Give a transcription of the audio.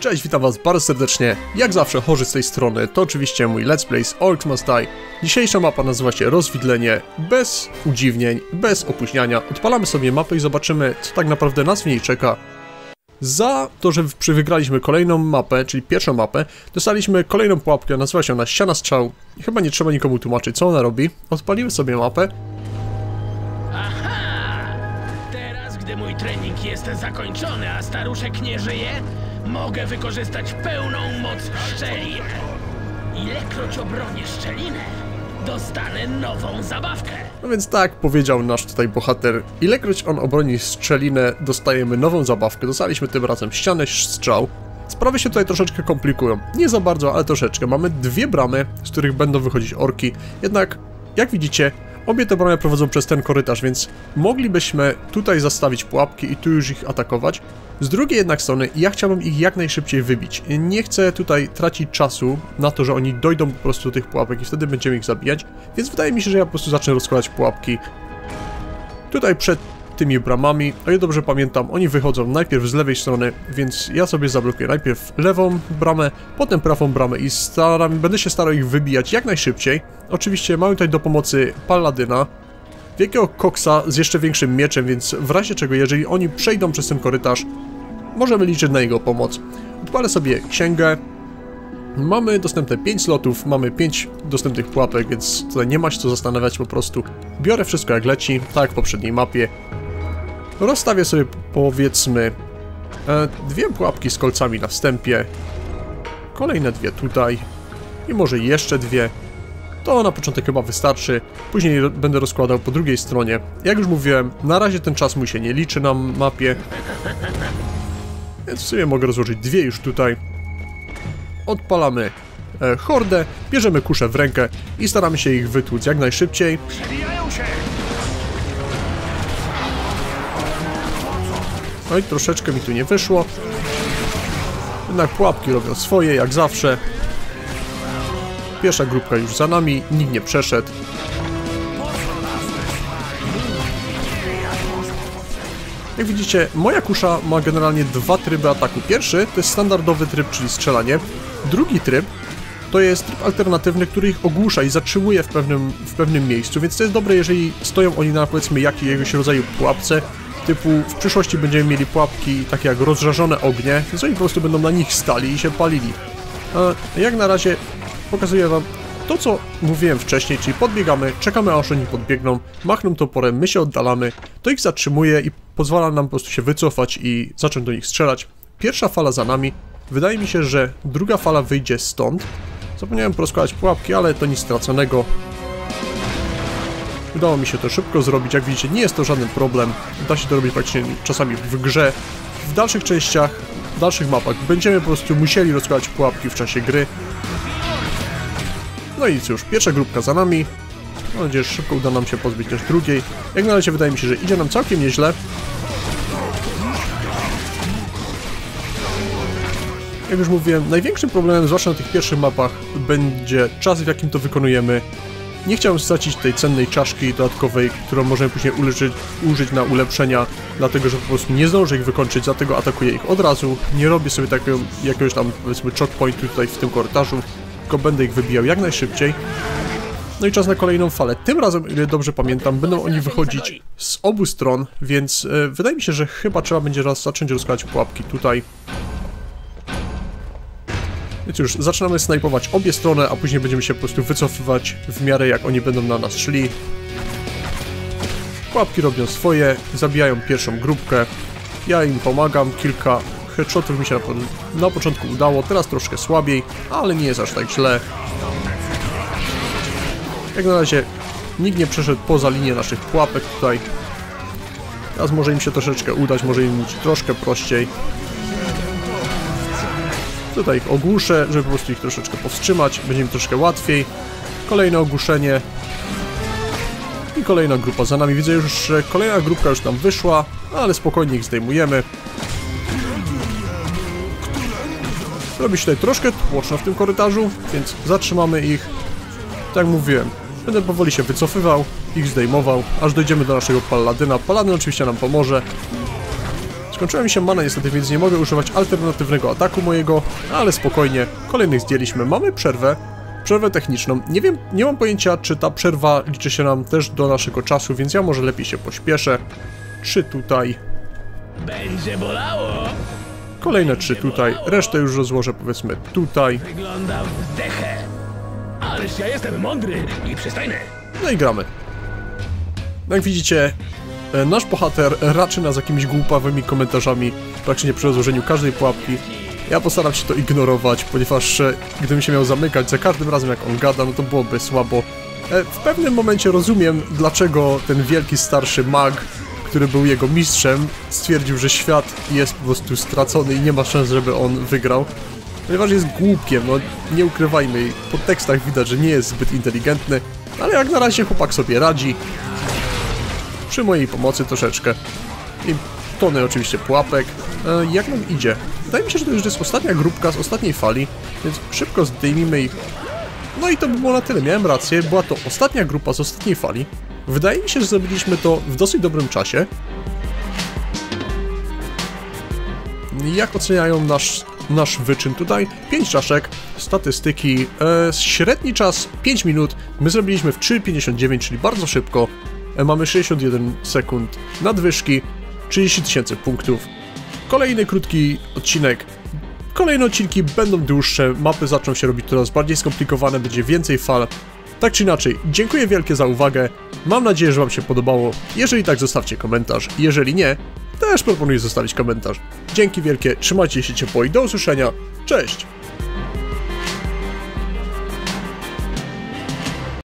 Cześć, witam was bardzo serdecznie. Jak zawsze, chorzy z tej strony, to oczywiście mój Let's Play z Orcs Must Die. Dzisiejsza mapa nazywa się Rozwidlenie, bez udziwnień, bez opóźniania. Odpalamy sobie mapę i zobaczymy, co tak naprawdę nas w niej czeka. Za to, że przy wygraliśmy kolejną mapę, czyli pierwszą mapę, dostaliśmy kolejną pułapkę, nazywa się ona Ściana Strzał. Chyba nie trzeba nikomu tłumaczyć, co ona robi. Odpalimy sobie mapę. Aha! Teraz, gdy mój trening jest zakończony, a staruszek nie żyje, mogę wykorzystać pełną moc szczelin. Ilekroć obronię szczelinę, dostanę nową zabawkę. No więc tak powiedział nasz tutaj bohater. Ilekroć on obroni strzelinę, dostajemy nową zabawkę. Dostaliśmy tym razem ścianę strzał. Sprawy się tutaj troszeczkę komplikują. Nie za bardzo, ale troszeczkę. Mamy dwie bramy, z których będą wychodzić orki. Jednak, jak widzicie, obie te bramy prowadzą przez ten korytarz, więc moglibyśmy tutaj zastawić pułapki i tu już ich atakować. Z drugiej jednak strony, ja chciałbym ich jak najszybciej wybić. Nie chcę tutaj tracić czasu na to, że oni dojdą po prostu do tych pułapek i wtedy będziemy ich zabijać, więc wydaje mi się, że ja po prostu zacznę rozkładać pułapki tutaj przed tymi bramami. O ile dobrze pamiętam, oni wychodzą najpierw z lewej strony, więc ja sobie zablokuję najpierw lewą bramę, potem prawą bramę i staram, będę się starał ich wybijać jak najszybciej. Oczywiście mamy tutaj do pomocy Paladyna, wielkiego koksa z jeszcze większym mieczem, więc w razie czego, jeżeli oni przejdą przez ten korytarz, możemy liczyć na jego pomoc. Odpalę sobie księgę. Mamy dostępne 5 slotów, mamy 5 dostępnych pułapek, więc tutaj nie ma się co zastanawiać po prostu. Biorę wszystko jak leci, tak jak w poprzedniej mapie. Rozstawię sobie powiedzmy e, dwie pułapki z kolcami na wstępie. Kolejne dwie tutaj. I może jeszcze dwie. To na początek chyba wystarczy. Później będę rozkładał po drugiej stronie. Jak już mówiłem, na razie ten czas mój się nie liczy na mapie. Więc w sumie mogę rozłożyć dwie już tutaj. Odpalamy e, hordę, bierzemy kuszę w rękę i staramy się ich wytłuc jak najszybciej. Przebijają się! No i troszeczkę mi tu nie wyszło. Jednak pułapki robią swoje, jak zawsze. Pierwsza grupka już za nami, nikt nie przeszedł. Jak widzicie, moja kusza ma generalnie dwa tryby ataku. Pierwszy to jest standardowy tryb, czyli strzelanie. Drugi tryb to jest tryb alternatywny, który ich ogłusza i zatrzymuje w pewnym, w pewnym miejscu, więc to jest dobre, jeżeli stoją oni na powiedzmy jakiegoś rodzaju pułapce, typu w przyszłości będziemy mieli pułapki takie jak rozżarzone ognie, więc oni po prostu będą na nich stali i się palili. A jak na razie pokazuję wam to, co mówiłem wcześniej, czyli podbiegamy, czekamy aż oni podbiegną, machną toporem, my się oddalamy, to ich zatrzymuje i pozwala nam po prostu się wycofać i zacząć do nich strzelać. Pierwsza fala za nami, wydaje mi się, że druga fala wyjdzie stąd. Zapomniałem porozkładać pułapki, ale to nic straconego. Udało mi się to szybko zrobić, jak widzicie nie jest to żaden problem, da się to robić praktycznie czasami w grze. W dalszych częściach, w dalszych mapach będziemy po prostu musieli rozkładać pułapki w czasie gry. No i cóż, pierwsza grupka za nami. Mam nadzieję, że szybko uda nam się pozbyć też drugiej. Jak na razie wydaje mi się, że idzie nam całkiem nieźle. Jak już mówiłem, największym problemem, zwłaszcza na tych pierwszych mapach, będzie czas, w jakim to wykonujemy. Nie chciałem stracić tej cennej czaszki dodatkowej, którą możemy później użyć na ulepszenia, dlatego że po prostu nie zdążę ich wykończyć, dlatego atakuję ich od razu. Nie robię sobie takiego jakiegoś tam, powiedzmy, choke tutaj w tym korytarzu, tylko będę ich wybijał jak najszybciej. No i czas na kolejną falę. Tym razem, ile dobrze pamiętam, będą oni wychodzić z obu stron, więc e, wydaje mi się, że chyba trzeba będzie raz zacząć rozkładać pułapki tutaj. Już zaczynamy snajpować obie strony, a później będziemy się po prostu wycofywać w miarę jak oni będą na nas szli. Pułapki robią swoje, zabijają pierwszą grupkę. Ja im pomagam, kilka headshotów mi się na, po na początku udało, teraz troszkę słabiej, ale nie jest aż tak źle. Jak na razie nikt nie przeszedł poza linię naszych pułapek tutaj. Teraz może im się troszeczkę udać, może im być troszkę prościej. Tutaj ich ogłuszę, żeby po prostu ich troszeczkę powstrzymać, będzie mi troszkę łatwiej. Kolejne ogłuszenie. I kolejna grupa za nami. Widzę już, że kolejna grupka już tam wyszła, ale spokojnie ich zdejmujemy. Robi się tutaj troszkę tłoczno w tym korytarzu, więc zatrzymamy ich. Tak mówiłem, będę powoli się wycofywał, ich zdejmował, aż dojdziemy do naszego Paladyna. Paladyn oczywiście nam pomoże. Skończyła mi się mana niestety, więc nie mogę używać alternatywnego ataku mojego, ale spokojnie, kolejnych zdjęliśmy. Mamy przerwę, przerwę techniczną. Nie wiem, nie mam pojęcia, czy ta przerwa liczy się nam też do naszego czasu, więc ja może lepiej się pośpieszę. Trzy tutaj, Będzie bolało. kolejne trzy tutaj, resztę już rozłożę powiedzmy tutaj. Wygląda w dechę. Ależ ja jestem mądry i przystojny. No i gramy. Jak widzicie, nasz bohater raczy nas jakimiś głupawymi komentarzami praktycznie przy rozłożeniu każdej pułapki. Ja postaram się to ignorować, ponieważ e, gdybym się miał zamykać za każdym razem jak on gada, no to byłoby słabo. E, W pewnym momencie rozumiem, dlaczego ten wielki starszy mag, który był jego mistrzem, stwierdził, że świat jest po prostu stracony i nie ma szans, żeby on wygrał. Ponieważ jest głupkiem, no nie ukrywajmy, po tekstach widać, że nie jest zbyt inteligentny, ale jak na razie chłopak sobie radzi. Przy mojej pomocy troszeczkę. I tony oczywiście pułapek. E, jak nam idzie? Wydaje mi się, że to już jest ostatnia grupka z ostatniej fali, więc szybko zdejmijmy ich. No i to by było na tyle, miałem rację, była to ostatnia grupa z ostatniej fali. Wydaje mi się, że zrobiliśmy to w dosyć dobrym czasie. Jak oceniają nasz, nasz wyczyn tutaj? 5 czaszek, statystyki, e, średni czas 5 minut, my zrobiliśmy w 3.59, czyli bardzo szybko. E, mamy 61 sekund nadwyżki, 30 tysięcy punktów. Kolejny krótki odcinek. Kolejne odcinki będą dłuższe, mapy zaczną się robić coraz bardziej skomplikowane, będzie więcej fal. Tak czy inaczej, dziękuję wielkie za uwagę. Mam nadzieję, że Wam się podobało. Jeżeli tak, zostawcie komentarz. Jeżeli nie, też proponuję zostawić komentarz. Dzięki wielkie, trzymajcie się ciepło i do usłyszenia. Cześć!